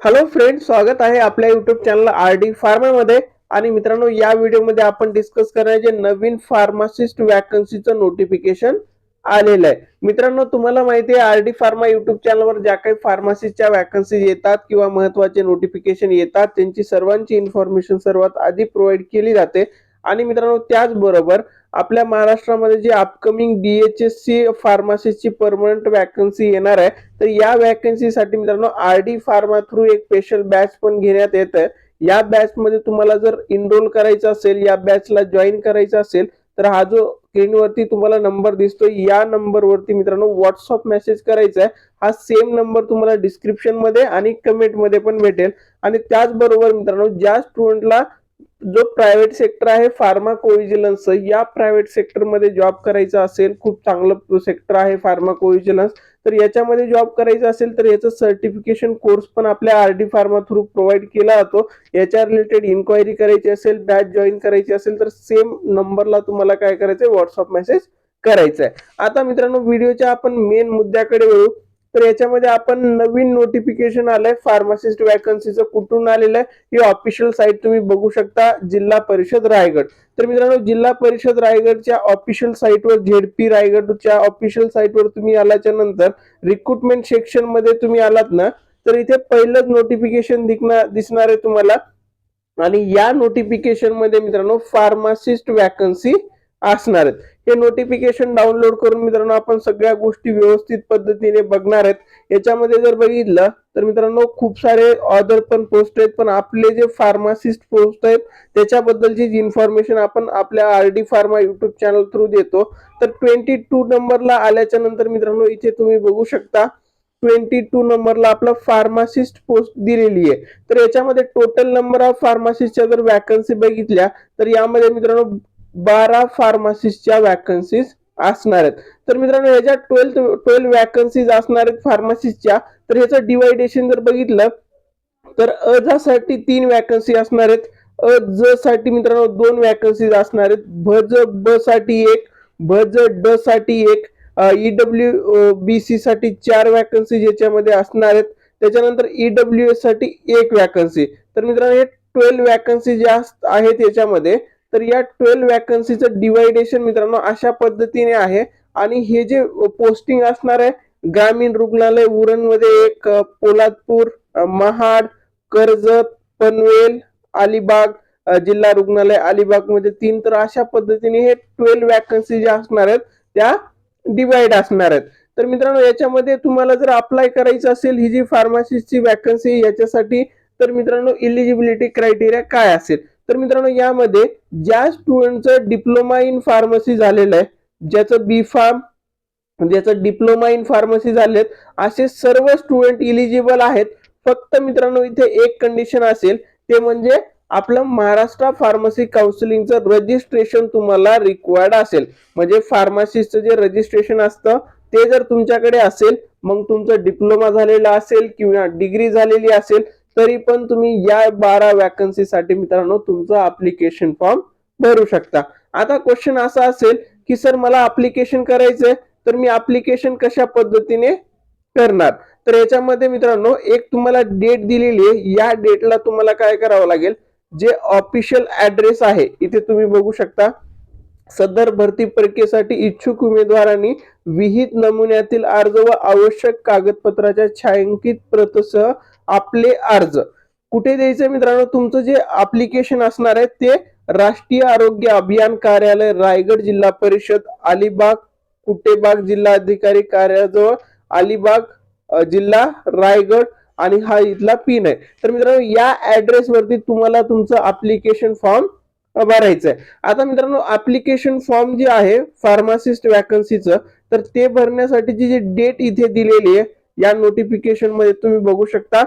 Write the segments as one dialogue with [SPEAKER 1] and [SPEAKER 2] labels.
[SPEAKER 1] Hello friend स्वागत आहे आपल्या युट्यूब चॅनल आर डी फार्मामध्ये आणि मित्रांनो या व्हिडिओमध्ये आपण डिस्कस करायचे नवीन फार्मासिस्ट वॅकन्सीचं नोटिफिकेशन आलेलं आहे. मित्रांनो तुम्हाला माहिती आहे आर डी फार्मा युट्यूब चॅनलवर ज्या काही फार्मासिस्टच्या वॅकन्सी येतात किंवा महत्त्वाचे नोटिफिकेशन येतात त्यांची सर्वांची इन्फॉर्मेशन सर्वात आधी प्रोव्हाइड केली जाते. आणि मित्रांनो त्याचबरोबर आपल्या महाराष्ट्रामध्ये जी अपकमिंग डीएचएससी फार्मासिस्टची परमनंट वॅकन्सी येणार आहे तर या वॅकन्सीसाठी मित्रांनो आर डी फार्मा थ्रू एक स्पेशल बॅच पण घेण्यात येत आहे. या बॅच मध्ये तुम्हाला जर इनरोल करायचं असेल या बॅचला जॉईन करायचं असेल तर हा जो स्क्रीनवरती तुम्हाला नंबर दिसतोय या नंबरवरती मित्रांनो व्हॉट्सअप मेसेज करायचा आहे. हा सेम नंबर तुम्हाला डिस्क्रिप्शनमध्ये आणि कमेंटमध्ये पण भेटेल. आणि त्याचबरोबर मित्रांनो ज्या स्टुडंटला जो प्रायव्हेट सेक्टर आहे फार्मा कोविजिलन्स या प्रायव्हेट सेक्टरमध्ये जॉब करायचा असेल खूप चांगलं सेक्टर आहे फार्मा कोविजिलन्स तर याच्यामध्ये जॉब करायचा असेल तर याचं सर्टिफिकेशन कोर्स पण आपल्या R D pharma through provide केला जातो. याच्या रिलेटेड इन्क्वायरी करायची असेल बॅच जॉईन करायची असेल तर सेम नंबरला तुम्हाला काय करायचं आहे व्हॉट्सअप मेसेज करायचा आहे आता मित्रांनो व्हिडिओच्या आपण मेन मुद्द्याकडे वळू. तर याच्यामध्ये आपण नवीन नोटिफिकेशन आलंय. फार्मासिस्ट वॅकन्सीचं कुठून आलेलं आहे? ही ऑफिशियल साईट तुम्ही बघू शकता जिल्हा परिषद रायगड. तर मित्रांनो जिल्हा परिषद रायगडच्या ऑफिशियल साईटवर झेडपी रायगडच्या ऑफिशियल साईटवर तुम्ही आल्याच्यानंतर रिक्रुटमेंट सेक्शनमध्ये तुम्ही आलात ना तर इथे पहिलंच नोटिफिकेशन दिसणार दिसणार आहे तुम्हाला. आणि या नोटिफिकेशनमध्ये मित्रांनो फार्मासिस्ट वॅकन्सी असणार आहेत. हे नोटिफिकेशन डाउनलोड करून मित्रांनो आपण सगळ्या गोष्टी व्यवस्थित पद्धतीने बघणार आहेत. याच्यामध्ये जर बघितलं तर मित्रांनो खूप सारे ऑदर पण पोस्ट आहेत पण आपले जे फार्मासिस्ट पोस्ट आहेत त्याच्याबद्दलची इन्फॉर्मेशन आपण आपल्या R D pharma YouTube channel through देतो तर ट्वेंटी टू नंबरला आल्याच्यानंतर मित्रांनो इथे तुम्ही बघू शकता ट्वेंटी टू नंबरला आपला फार्मासिस्ट पोस्ट दिलेली आहे. तर याच्यामध्ये टोटल नंबर ऑफ फार्मासिस्टच्या जर वॅकन्सी बघितल्या तर यामध्ये मित्रांनो बारा फार्मासिस्टच्या वॅकन्सीज असणार आहेत. तर मित्रांनो याच्या ट्वेल्थ ट्वेल्व वॅकन्सीज असणार आहेत फार्मासिस्टच्या तर ह्याचं डिवायडेशन जर बघितलं तर अ साठी तीन वॅकन्सी असणार आहेत. अ ज साठी मित्रांनो दोन वॅकन्सीज असणार आहेत. भ ज ब साठी एक भ ज ड साठी एक ईडब्ल्यू बी सी साठी चार वॅकन्सी याच्यामध्ये असणार आहेत. त्याच्यानंतर ईडब्ल्यू एससाठी एक वॅकन्सी तर मित्रांनो हे ट्वेल्व वॅकन्सी ज्या आहेत याच्यामध्ये तर या ट्वेल्व वॅकन्सीचं डिवायडेशन मित्रांनो अशा पद्धतीने आहे. आणि हे जे पोस्टिंग असणार आहे ग्रामीण रुग्णालय उरणमध्ये एक पोलादपूर महाड कर्जत पनवेल अलिबाग जिल्हा रुग्णालय अलिबागमध्ये तीन. तर अशा पद्धतीने हे ट्वेल्व वॅकन्सी ज्या असणार आहेत त्या डिवाइड असणार आहेत. तर मित्रांनो याच्यामध्ये तुम्हाला जर अप्लाय करायचं असेल ही जी फार्मासिस्टची वॅकन्सी याच्यासाठी तर मित्रांनो इलिजिबिलिटी क्रायटेरिया काय असेल? तर मित्रांनो यामध्ये ज्या स्टुडंटचं डिप्लोमा इन फार्मसी झालेलं आहे ज्याचं बी फार्म ज्याचं डिप्लोमा इन फार्मसी झालेत असे सर्व स्टुडंट इलिजिबल आहेत. फक्त मित्रांनो इथे एक कंडिशन असेल ते म्हणजे आपलं महाराष्ट्र फार्मसी काउन्सिलिंगचं रजिस्ट्रेशन तुम्हाला रिक्वायर्ड असेल. म्हणजे फार्मासिस्टचं जे रजिस्ट्रेशन असतं ते जर तुमच्याकडे असेल मग तुमचं डिप्लोमा झालेला असेल किंवा डिग्री झालेली असेल तरी पण तुम्ही या बारा वॅकन्सीसाठी मित्रांनो तुमचं अप्लिकेशन फॉर्म भरू शकता. आता क्वेश्चन असा असेल की सर मला अप्लिकेशन करायचंय तर मी अप्लिकेशन कशा पद्धतीने करणार? तर याच्यामध्ये मित्रांनो एक तुम्हाला डेट दिलेली आहे. या डेटला तुम्हाला काय करावं लागेल? जे ऑफिशियल ऍड्रेस आहे इथे तुम्ही बघू शकता. सदर भरती प्रक्रियेसाठी इच्छुक उमेदवारांनी विहित नमुन्यातील अर्ज व आवश्यक कागदपत्राच्या छायांकित प्रतसह आपले अर्ज. कुठे द्यायचं मित्रांनो? तुमचं जे अप्लिकेशन असणार आहे ते राष्ट्रीय आरोग्य अभियान कार्यालय रायगड जिल्हा परिषद अलिबाग कुटेबाग जिल्हा अधिकारी कार्यालयाजवळ अलिबाग जिल्हा रायगड आणि हा इथला पिन आहे. तर मित्रांनो या ऍड्रेस वरती तुम्हाला तुमचं अप्लिकेशन फॉर्म भरायचं आहे आता मित्रांनो अप्लिकेशन फॉर्म जे आहे फार्मासिस्ट वॅकन्सीचं तर ते भरण्यासाठीची जी डेट इथे दिलेली आहे या नोटिफिकेशनमध्ये तुम्ही बघू शकता.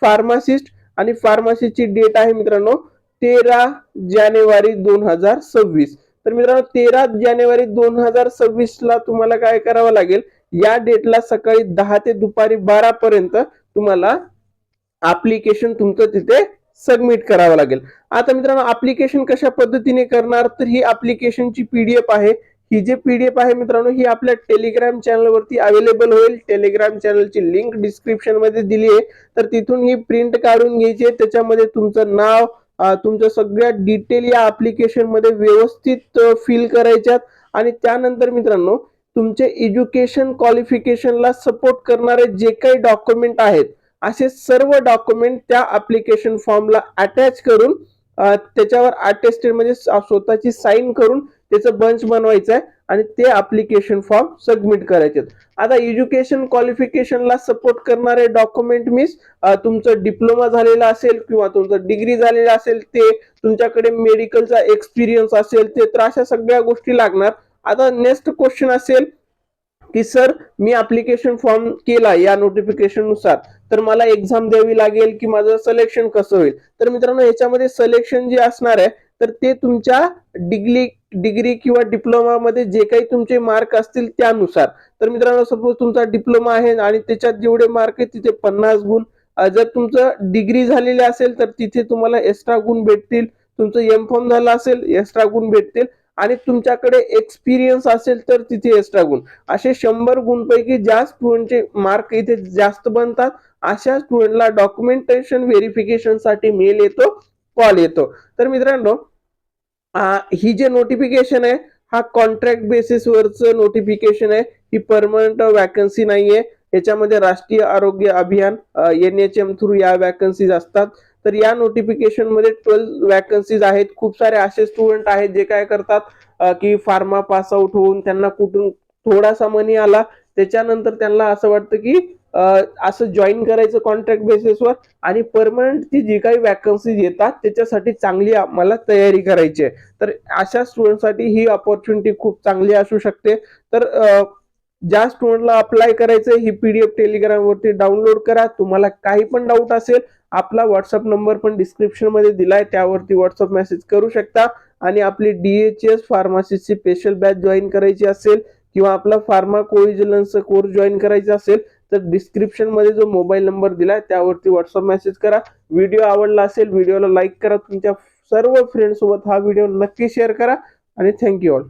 [SPEAKER 1] फार्मासिस्ट आणि फार्मासीची डेट आहे मित्रांनो तेरा जानेवारी दोन हजार सव्वीस. तर मित्रांनो तेरा जानेवारी दोन हजार सव्वीस ला तुम्हाला काय करावं लागेल? या डेटला सकाळी दहा ते दुपारी बारा पर्यंत तुम्हाला अप्लिकेशन तुमचं तिथे सबमिट करावं लागेल. आता मित्रांनो अप्लिकेशन कशा पद्धतीने करणार? तर ही अप्लिकेशनची पीडीएफ आहे. ही जी पीडीएफ आहे मित्रांनो ही आपल्या टेलिग्राम चॅनलवरती अवेलेबल होईल. टेलिग्राम चॅनलची लिंक डिस्क्रिप्शनमध्ये दिली आहे. तर तिथून ही प्रिंट काढून घ्यायची आहे. त्याच्यामध्ये तुमचं नाव तुमच्या सगळ्या डिटेल या अप्लिकेशनमध्ये व्यवस्थित फिल करायच्यात. आणि त्यानंतर मित्रांनो तुमचे एज्युकेशन क्वालिफिकेशनला सपोर्ट करणारे जे काही डॉक्युमेंट आहेत असे सर्व डॉक्युमेंट त्या अप्लिकेशन फॉर्मला अटॅच करून त्याच्यावर अटेस्टेड म्हणजे स्वतःची साईन करून त्याचं बंच बनवायचं आहे आणि ते अप्लिकेशन फॉर्म सबमिट करायचे आता एज्युकेशन क्वालिफिकेशनला सपोर्ट करणारे डॉक्युमेंट मीन्स तुमचं डिप्लोमा झालेला असेल किंवा तुमचं डिग्री झालेलं असेल ते तुमच्याकडे मेडिकलचा एक्सपिरियन्स असेल ते तर अशा सगळ्या गोष्टी लागणार. आता नेक्स्ट क्वेश्चन असेल की सर मी अप्लिकेशन फॉर्म केला या नोटिफिकेशननुसार. तर मला एक्झाम द्यावी लागेल की माझं सिलेक्शन कसं होईल? तर मित्रांनो याच्यामध्ये सिलेक्शन जे असणार आहे तर ते तुमच्या डिग्री डिग्री किंवा डिप्लोमामध्ये जे काही तुमचे मार्क असतील त्यानुसार. तर मित्रांनो सपोज तुमचा डिप्लोमा आहे आणि त्याच्यात जेवढे मार्क आहेत तिथे पन्नास गुण. जर तुमचं डिग्री झालेली असेल तर तिथे तुम्हाला एक्स्ट्रा गुण भेटतील. तुमचं एम फॉर्म झालं असेल एक्स्ट्रा गुण भेटतील. आणि तुमच्याकडे एक्सपिरियन्स असेल तर तिथे एक्स्ट्रा गुण. असे शंभर गुणपैकी ज्या स्टुडंटचे मार्क इथे जास्त बनतात अशा स्टुडंटला डॉक्युमेंटेशन व्हेरिफिकेशनसाठी मेल येतो कॉल येतो. तर मित्रांनो ही जे नोटिफिकेशन आहे हा कॉन्ट्रॅक्ट बेसिसवरच नोटिफिकेशन आहे ही परमनंट वॅकन्सी नाहीये. याच्यामध्ये Rashtriya Arogya Abhiyan N H M through या वॅकन्सीज असतात. तर या नोटिफिकेशनमध्ये ट्वेल्व वॅकन्सीज आहेत. खूप सारे असे स्टुडंट आहेत जे काय करतात की फार्मा पास आउट होऊन त्यांना कुठून थोडासा मनी आला. त्याच्यानंतर त्यांना असं वाटतं की असं जॉईन करायचं कॉन्ट्रॅक्ट बेसिसवर आणि परमनंट ती जी काही वॅकन्सीज येतात त्याच्यासाठी चांगली आम्हाला तयारी करायची आहे. तर अशा स्टुडंटसाठी ही ऑपॉर्च्युनिटी खूप चांगली असू शकते. तर ज्या स्टुडंटला अप्लाय करायचं ही पीडीएफ टेलिग्राम वरती डाउनलोड करा. तुम्हाला काही पण डाऊट असेल आपला व्हॉट्सअप नंबर पण डिस्क्रिप्शनमध्ये दिलाय त्यावरती व्हॉट्सअप मेसेज करू शकता. आणि आपली डीएचएस फार्मसीची स्पेशल बॅच जॉईन करायची असेल किंवा आपला फार्मा कोविजिलन्सचा कोर्स जॉईन करायचा असेल तर डिस्क्रिप्शनमध्ये जो मोबाईल नंबर दिलाय त्यावरती व्हॉट्सअप मेसेज करा. व्हिडिओ आवडला असेल व्हिडिओला लाईक करा. तुमच्या सर्व फ्रेंड सोबत हा व्हिडिओ नक्की शेअर करा. आणि थँक्यू ऑल